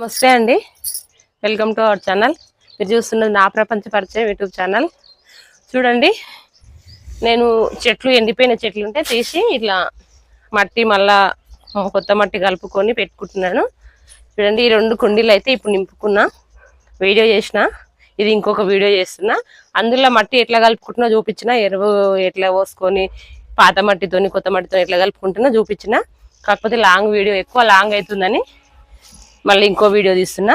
నమస్తే అండి. Welcome to our channel మీరు చూస్తున్నది నా ప్రపంచ పరిచయం యూట్యూబ్ ఛానల్ చూడండి నేను చెట్లు ఎండిపోయిన చెట్లు ఉంటే తీసి ఇట్లా మట్టి మళ్ళా కొత్త మట్టి కలుపుకొని పెట్టుకుంటున్నాను. చూడండి ఈ రెండు కుండీలు అయితే ఇప్పుడు నింపుకున్నా వీడియో చేసిన ఇది ఇంకొక వీడియో చేస్తున్నా. అందులో మట్టి ఎట్లా కలుపుకుంటున్నా చూపించిన ఎరువు ఎట్లా పోసుకొని పాత మట్టితోని కొత్త మట్టితో ఎట్లా కలుపుకుంటున్నా చూపించిన. కాకపోతే లాంగ్ వీడియో ఎక్కువ లాంగ్ అవుతుందని మళ్ళీ ఇంకో వీడియో తీస్తున్నా.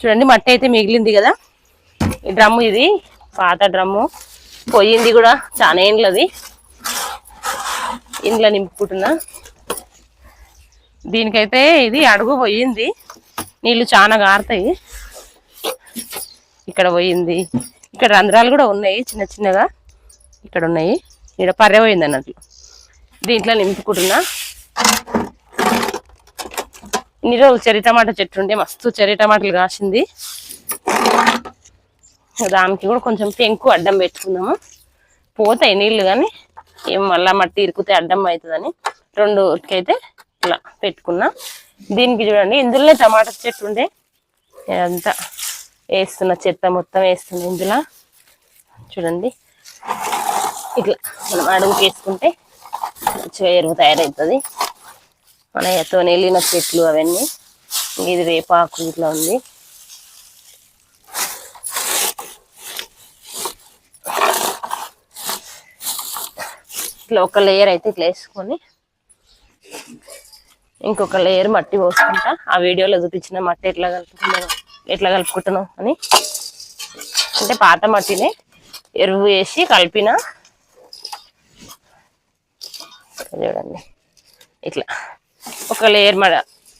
చూడండి మట్టి అయితే మిగిలింది కదా. ఈ డ్రమ్ము ఇది పాత డ్రమ్ము. పోయింది కూడా చాలా ఏండ్లది ఇంట్లో నింపుకుంటున్నా. దీనికైతే ఇది అడుగు పోయింది. నీళ్ళు చాలా గారుతాయి. ఇక్కడ పోయింది. ఇక్కడ రంధ్రాలు కూడా ఉన్నాయి చిన్న చిన్నగా. ఇక్కడ ఉన్నాయి. ఇక్కడ పర్రె పోయింది అన్నట్లు. దీంట్లో నింపుకుంటున్నా. ఇన్ని రోజులు చెర్రీ టమాటా చెట్టు ఉండే మస్తు చెర్రీ టమాటాలు కాసింది. దానికి కూడా కొంచెం పెంకు అడ్డం పెట్టుకుందాము. పోతాయి నీళ్ళు కానీ ఏం మళ్ళా మట్టి ఇరుకుతే అడ్డం అవుతుందని. రెండుకైతే ఇట్లా పెట్టుకున్నా. దీనికి చూడండి ఇందులోనే టమాటా చెట్టు ఉండే. అంతా వేస్తున్న చెత్త మొత్తం వేస్తుంది ఇందులో. చూడండి. ఇట్లా మనం అడుగుకి వేసుకుంటే మంచిగా ఎరువు తయారవుతుంది. మన ఎత్తో వెళ్ళిన చెట్లు అవన్నీ. ఇది వేపాకు ఇట్లా ఉంది. ఇట్లా ఒక లేయర్ అయితే ఇట్లా వేసుకొని ఇంకొక లేయర్ మట్టి పోసుకుంటా. ఆ వీడియోలో చూపించిన మట్టి ఎట్లా కలుపుతున్నాను ఎట్లా కలుపుకుంటున్నాం అని. అంటే పాత మట్టిని ఎరువు వేసి కలిపిన చూడండి. ఇట్లా. ఒక లేయర్ మన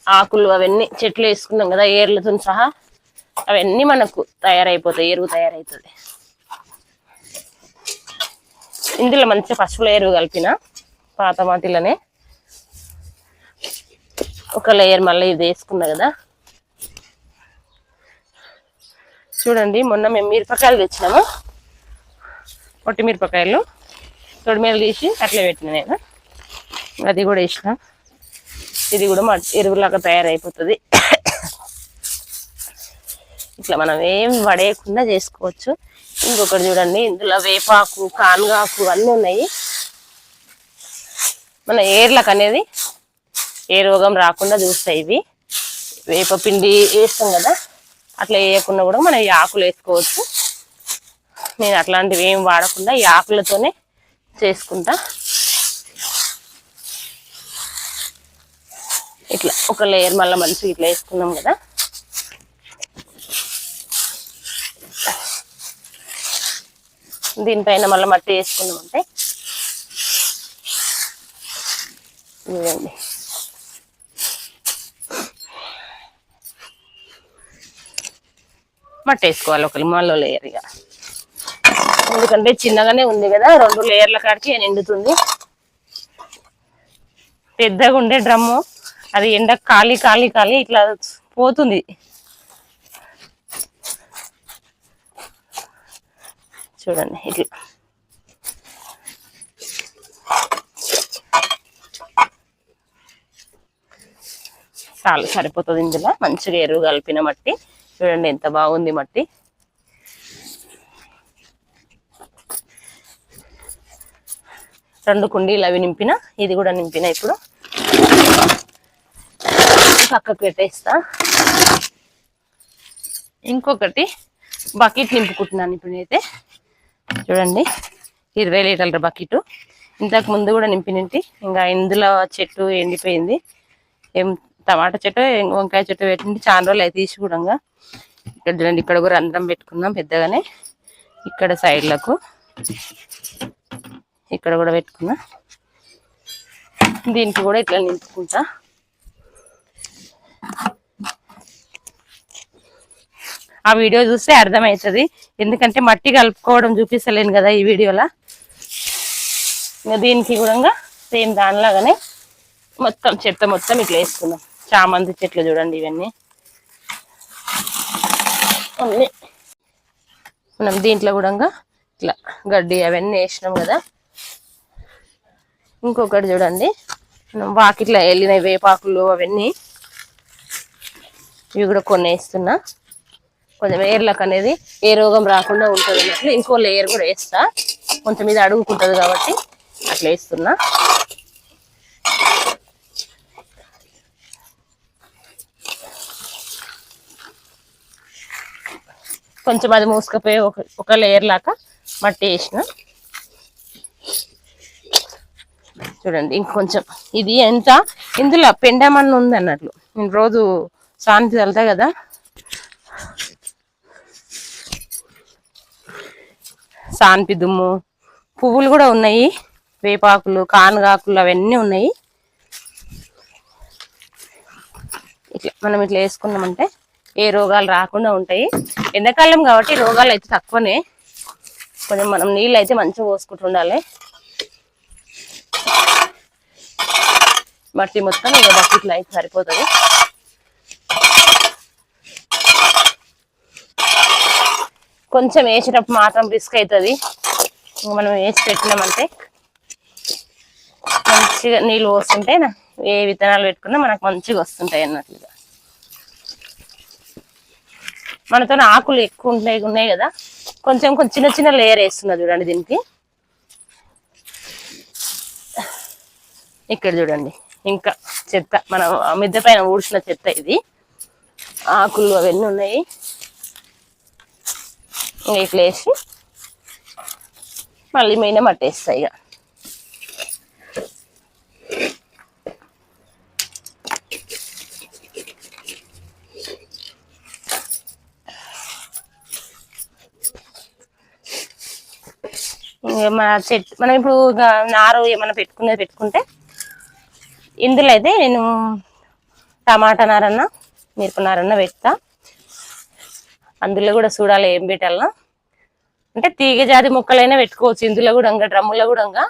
ఆకులు అవన్నీ చెట్లు వేసుకున్నాం కదా ఏర్లతో సహా అవన్నీ మనకు తయారైపోతాయి ఎరువు తయారవుతుంది ఇందులో మంచిగా పసుపుల ఎరువు కలిపిన పాత మాటిలోనే ఒక లేయర్ మళ్ళీ ఇది వేసుకున్నా కదా. చూడండి మొన్న మేము మిరపకాయలు తెచ్చినాము. పొట్టి మిరపకాయలు తొడిమేలు తీసి అట్లా పెట్టిన నేను. అది కూడా ఇష్టం ఇది కూడా మా ఎరువులాగా తయారైపోతుంది. ఇట్లా మనం ఏం పడేయకుండా చేసుకోవచ్చు. ఇంకొకటి చూడండి ఇందులో వేపాకు కాన్గాకు అన్నీ ఉన్నాయి. మన ఏర్లకు అనేది ఏ రోగం రాకుండా చూస్తాయి ఇవి. వేప పిండి వేస్తాం కదా అట్లా వేయకుండా కూడా మనం ఈ ఆకులు వేసుకోవచ్చు. నేను అట్లాంటివి ఏం వాడకుండా ఈ ఆకులతోనే చేసుకుంటా. ఇట్లా ఒక లేయర్ మళ్ళీ మంచిగా ఇట్లా వేసుకున్నాం కదా. దీనిపైన మళ్ళీ మట్టి వేసుకున్నాం అంటే. ఇదండి మట్టి వేసుకోవాలి ఒక మళ్ళీ లేయర్ ఇక. ఎందుకంటే చిన్నగానే ఉంది కదా రెండు లేయర్ల కాడికి నిండుతుంది. పెద్దగా ఉండే డ్రమ్ము. అది ఎండ ఖాళీ ఖాళీ ఖాళీ ఇట్లా పోతుంది. చూడండి ఇట్లా. చాలు సరిపోతుంది ఇందులో. మంచిగా ఎరువు కలిపిన మట్టి. చూడండి ఎంత బాగుంది మట్టి. రెండు కుండీలు అవి నింపిన. ఇది కూడా నింపిన ఇప్పుడు. పక్కకు పెట్టేస్తా. ఇంకొకటి బకెట్ నింపుకుంటున్నాను ఇప్పుడు చూడండి ఇరవై లీటర్ల బకెట్. ఇంతకు ముందు కూడా నింపినింటి ఇంకా ఇందులో చెట్టు ఎండిపోయింది. ఏం టమాటా చెట్టు వంకాయ చెట్టు పెట్టింది చాలా రోజులు అయితే తీసి కూడా ఇక్కడ చూడండి ఇక్కడ కూడా రంధ్రం పెట్టుకున్నాం పెద్దగానే. ఇక్కడ సైడ్లకు ఇక్కడ కూడా పెట్టుకున్నా. దీనికి కూడా ఇట్లా నింపుకుంటా. ఆ వీడియో చూస్తే అర్థమవుతుంది. ఎందుకంటే మట్టి కలుపుకోవడం చూపిస్తలేను కదా ఈ వీడియోలో. ఇంకా దీనికి కూడా సేమ్ దానిలాగానే మొత్తం చెత్త మొత్తం ఇట్లా వేసుకుందాం. చామంతి చెట్లు చూడండి ఇవన్నీ. అన్నీ. మనం దీంట్లో కూడా ఇట్లా గడ్డి అవన్నీ వేసినాం కదా. ఇంకొకటి చూడండి. మనం వాకిట్లో వెళ్ళిన వేపాకులు అవన్నీ. ఇవి కూడా కొన్ని వేస్తున్నా. కొంచెం ఎయిర్లకు అనేది ఏ రోగం రాకుండా ఉంటుంది అన్నట్లు ఇంకో లేయర్ కూడా వేస్తా. కొంచెం ఇది అడుగుకుంటుంది కాబట్టి అట్లా వేస్తున్నా. కొంచెం అది మూసుకపోయి ఒక ఒక లేయర్ లాగా మట్టి వేసిన. చూడండి ఇంకొంచెం ఇది ఎంత? ఇందులో పెండమన్ను ఉంది అన్నట్లు. నేను రోజు శాంతి వెళ్తా కదా. సాన్పి దుమ్ము పువ్వులు కూడా ఉన్నాయి. వేపాకులు కానగాకులు అవన్నీ ఉన్నాయి. ఇట్లా మనం ఇట్లా వేసుకున్నామంటే ఏ రోగాలు రాకుండా ఉంటాయి. ఎండాకాలం కాబట్టి రోగాలు అయితే తక్కువనే. కొంచెం మనం నీళ్ళు అయితే మంచిగా పోసుకుంటుండాలి మట్టి మొత్తం ఇక బకెట్లో అయితే సరిపోతుంది. కొంచెం వేసేటప్పుడు మాత్రం రిస్క్ అవుతుంది. మనం వేసి పెట్టినామంటే మంచిగా నీళ్ళు పోస్తుంటే ఏ విత్తనాలు పెట్టుకున్నా మనకు మంచిగా వస్తుంటాయి అన్నట్లుగా మనతో ఆకులు ఎక్కువ ఉంటాయి ఉన్నాయి కదా. కొంచెం కొంచెం చిన్న చిన్న లేయర్ వేస్తున్నా చూడండి దీనికి. ఇక్కడ చూడండి ఇంకా చెత్త మనం మిద్దె పైన ఊడ్చిన చెత్త ఇది. ఆకులు అవన్నీ ఉన్నాయి. ఇంకా ఇట్లా వేసి మళ్ళీ మెయిన్ మట్టేస్తాయి ఇక ఇంకా మన చెట్టు మనం ఇప్పుడు నారు ఏమైనా పెట్టుకునేది పెట్టుకుంటే ఇందులో అయితే నేను టమాటా నారన్న మిరప నారన్నా పెడతా. అందులో కూడా చూడాలి ఏం పెట్టాలనా. అంటే తీగ జాతి మొక్కలైనా పెట్టుకోవచ్చు ఇందులో కూడా ఇంకా డ్రమ్ములో కూడా ఇంకా.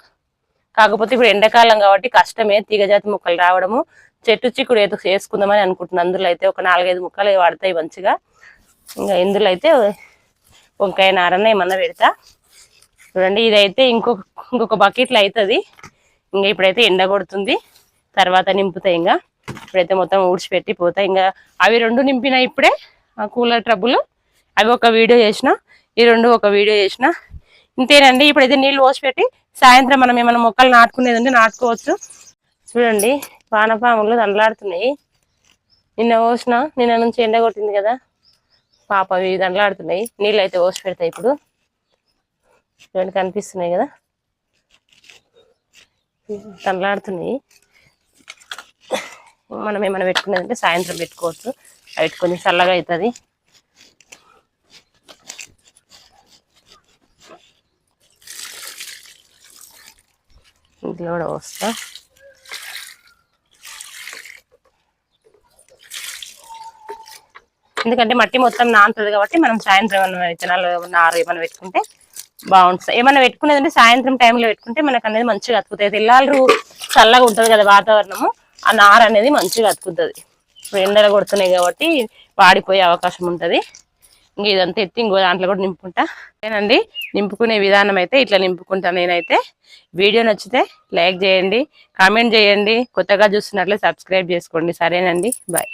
కాకపోతే ఇప్పుడు ఎండాకాలం కాబట్టి కష్టమే తీగ జాతి మొక్కలు రావడము. చెట్టు చిక్కుడు ఏదో చేసుకుందామని అనుకుంటున్నాను అందులో అయితే ఒక నాలుగైదు మొక్కలు వాడతాయి మంచిగా. ఇంకా ఇందులో అయితే వంకాయ నారన్న ఏమన్నా పెడతా. చూడండి ఇదైతే ఇంకొక ఇంకొక బకెట్లో అవుతుంది ఇంకా ఇప్పుడైతే ఎండ కొడుతుంది. తర్వాత నింపుతాయి ఇంకా. ఇప్పుడైతే మొత్తం ఊడ్చిపెట్టి పోతాయి. ఇంకా అవి రెండు నింపిన ఇప్పుడే ఆ కూలర్ ట్రబ్బులు. అవి ఒక వీడియో చేసిన ఈ రెండు ఒక వీడియో చేసిన. ఇంతేనండి ఇప్పుడైతే నీళ్ళు పోసిపెట్టి సాయంత్రం మనం ఏమైనా మొక్కలు నాటుకునేది ఉంటే నాటుకోవచ్చు. చూడండి వానపాములు దండలాడుతున్నాయి. నిన్న పోసిన నిన్న నుంచి ఎండ కొట్టింది కదా. పాప అవి దండలాడుతున్నాయి. నీళ్ళు అయితే పోసి పెడతాయి ఇప్పుడు. చూడండి కనిపిస్తున్నాయి కదా. దండలాడుతున్నాయి. మనం ఏమైనా పెట్టుకునేదంటే సాయంత్రం పెట్టుకోవచ్చు. అవి కొంచెం చల్లగా అవుతుంది. ఇంట్లో కూడా వస్తా ఎందుకంటే మట్టి మొత్తం నానుతుంది కాబట్టి మనం సాయంత్రం ఏమైనా విత్తనాలు నారు ఏమైనా పెట్టుకుంటే బాగుంటుంది. ఏమైనా పెట్టుకునేది అంటే సాయంత్రం టైంలో పెట్టుకుంటే మనకు అనేది మంచిగా అతుకుతాయి. తెల్లారు చల్లగా ఉంటుంది కదా వాతావరణము ఆ నార అనేది మంచిగా అతుకుతుంది. ఇప్పుడు ఎండలు కొడుతున్నాయి కాబట్టి వాడిపోయే అవకాశం ఉంటుంది. ఇంక ఇదంతా ఎత్తి ఇంకో దాంట్లో కూడా నింపుకుంటా. నేనండి నింపుకునే విధానం అయితే ఇట్లా నింపుకుంటా నేనైతే. వీడియో నచ్చితే లైక్ చేయండి కామెంట్ చేయండి కొత్తగా చూస్తున్నట్లే సబ్స్క్రైబ్ చేసుకోండి. సరేనండి బాయ్.